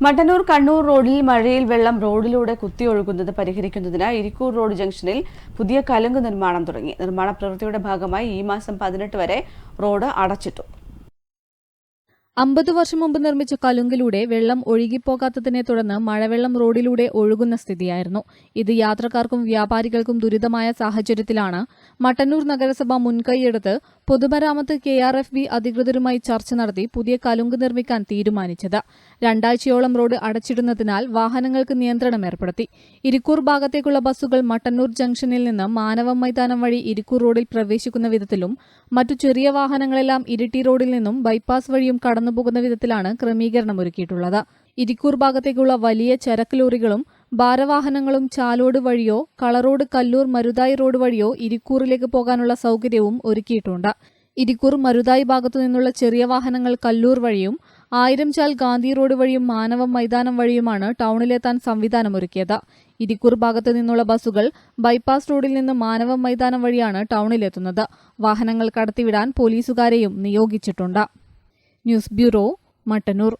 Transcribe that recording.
മട്ടന്നൂർ കണ്ണൂർ റോഡിൽ മഴയിൽ വെള്ളം റോഡിലൂടെ കുത്തിയൊഴുകുന്നത് പരിഹരിക്കുന്നതിന് ഇരിക്കൂർ റോഡ് ജംഗ്ഷനിൽ പുതിയ കലുങ്ക് നിർമ്മാണം തുടങ്ങി. നിർമ്മാണ പ്രവൃത്തിയുടെ ഭാഗമായി ഈ മാസം പതിനെട്ട് വരെ റോഡ് അടച്ചിട്ടു. അമ്പത് വർഷം മുമ്പ് നിർമ്മിച്ച കലുങ്കിലൂടെ വെള്ളം ഒഴുകിപ്പോകാത്തതിനെ തുടർന്ന് മഴവെള്ളം റോഡിലൂടെ ഒഴുകുന്ന സ്ഥിതിയായിരുന്നു. ഇത് യാത്രക്കാർക്കും വ്യാപാരികൾക്കും ദുരിതമായ സാഹചര്യത്തിലാണ് മട്ടന്നൂർ നഗരസഭ മുൻകൈയെടുത്ത് പൊതുമരാമത്ത് കെ ആർ എഫ് ബി അധികൃതരുമായി ചർച്ച നടത്തി പുതിയ കലുങ്ക് നിർമ്മിക്കാൻ തീരുമാനിച്ചത്. രണ്ടാഴ്ചയോളം റോഡ് അടച്ചിടുന്നതിനാൽ വാഹനങ്ങൾക്ക് നിയന്ത്രണം ഏർപ്പെടുത്തി. ഇരിക്കൂർ ഭാഗത്തേക്കുള്ള ബസ്സുകൾ മട്ടന്നൂർ ജംഗ്ഷനിൽ നിന്ന് മാനവ മൈതാനം വഴി ഇരിക്കൂർ റോഡിൽ പ്രവേശിക്കുന്ന വിധത്തിലും മറ്റു ചെറിയ വാഹനങ്ങളെല്ലാം ഇരിട്ടി റോഡിൽ നിന്നും ബൈപ്പാസ് വഴിയും കടന്നുപോകുന്ന വിധത്തിലാണ് ക്രമീകരണം ഒരുക്കിയിട്ടുള്ളത് ഇരിക്കൂർ ഭാഗത്തേക്കുള്ള വലിയ ചരക്ക് ലോറികളും ഭാരവാഹനങ്ങളും ചാലോട് വഴിയോ കളറോട് കല്ലൂർ മരുതായി റോഡ് വഴിയോ ഇരിക്കൂറിലേക്ക് പോകാനുള്ള സൗകര്യവും ഒരുക്കിയിട്ടുണ്ട്. ഇരിക്കൂർ മരുതായി ഭാഗത്തു നിന്നുള്ള ചെറിയ വാഹനങ്ങൾ കല്ലൂർ വഴിയും ആയിരം ചാൽ ഗാന്ധി റോഡ് വഴിയും മാനവ മൈതാനം വഴിയുമാണ് ടൗണിലെത്താൻ സംവിധാനമൊരുക്കിയത്. ഇരിക്കൂർ ഭാഗത്തു നിന്നുള്ള ബസ്സുകൾ ബൈപ്പാസ് റോഡിൽ നിന്ന് മാനവ മൈതാനം വഴിയാണ് ടൗണിലെത്തുന്നത്. വാഹനങ്ങൾ കടത്തിവിടാൻ പോലീസുകാരെയും നിയോഗിച്ചിട്ടുണ്ട്. News bureau Mattannur.